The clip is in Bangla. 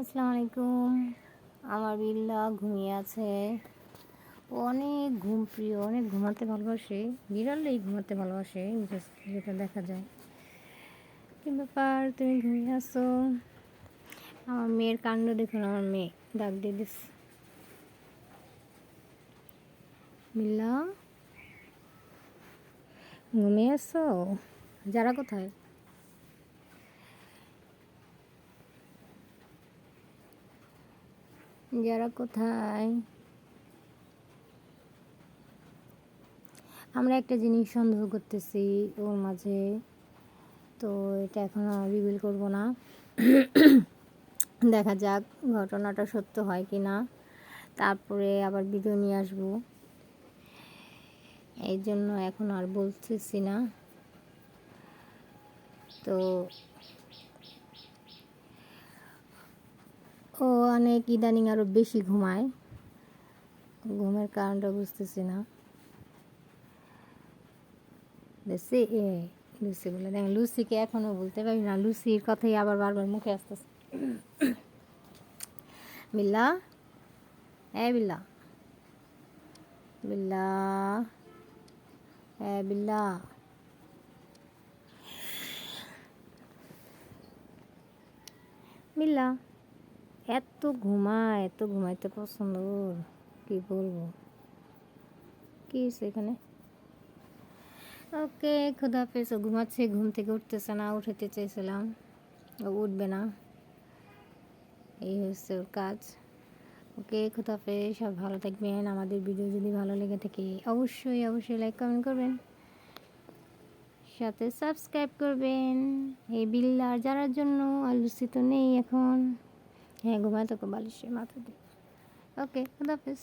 আসসালামু আলাইকুম আমার বিল্লা ঘুমিয়ে আছে। অনেক ঘুম প্রিয়, অনেক ঘুমাতে ভালোবাসে। বিড়ালেই ঘুমাতে ভালোবাসে যেটা দেখা যায়। কি ব্যাপার, তুমি ঘুমিয়ে আসো আমার মেয়ের কাণ্ড দেখুন, আমার মেয়ে ডাক দিয়ে দিস। বিল্লা, ঘুমিয়ে আসো যারা কোথায়? যারা কোথায়? আমরা একটা জিনিস সন্দেহ করতেছি ওর মাঝে। তো এটা এখন রিভিল করব না। দেখা যাক ঘটনাটা সত্য হয় কি না তারপরে আবার ভিডিও নিয়ে আসব। এই জন্য এখন আর বলতেছি না। তো ও অনেক ইদানিং আরও বেশি ঘুমায়। ঘুমের কারণটা বুঝতেছি না। লুসি এ লুসি বলে, দেখ লুসিকে এখনও বলতে পারি না। লুসির কথাই আবার বারবার মুখে আসতেছে। বিল্লা, এ বিল্লা বিল্লা, এ বিল্লা। বিল্লা এত ঘুমায়, এত ঘুমাইতে পছন্দ কি বলব? কি এখানে? ওকে, খোদা ও ঘুমাচ্ছে, ঘুম থেকে উঠতেছে না উঠাতে চেয়েছিলাম ও উঠবে না। এই হচ্ছে ওর কাজ। ওকে, খোদা হাফেজ, সব ভালো থাকবেন। আমাদের ভিডিও যদি ভালো লেগে থাকে, অবশ্যই অবশ্যই লাইক কমেন্ট করবেন। সাথে সাবস্ক্রাইব করবেন। এই বিল্লার যারার জন্য আলোচিত নেই এখন। হ্যাঁ ঘুমায় তো বালিশে মাথা দিয়ে ওকে খুদাফিজ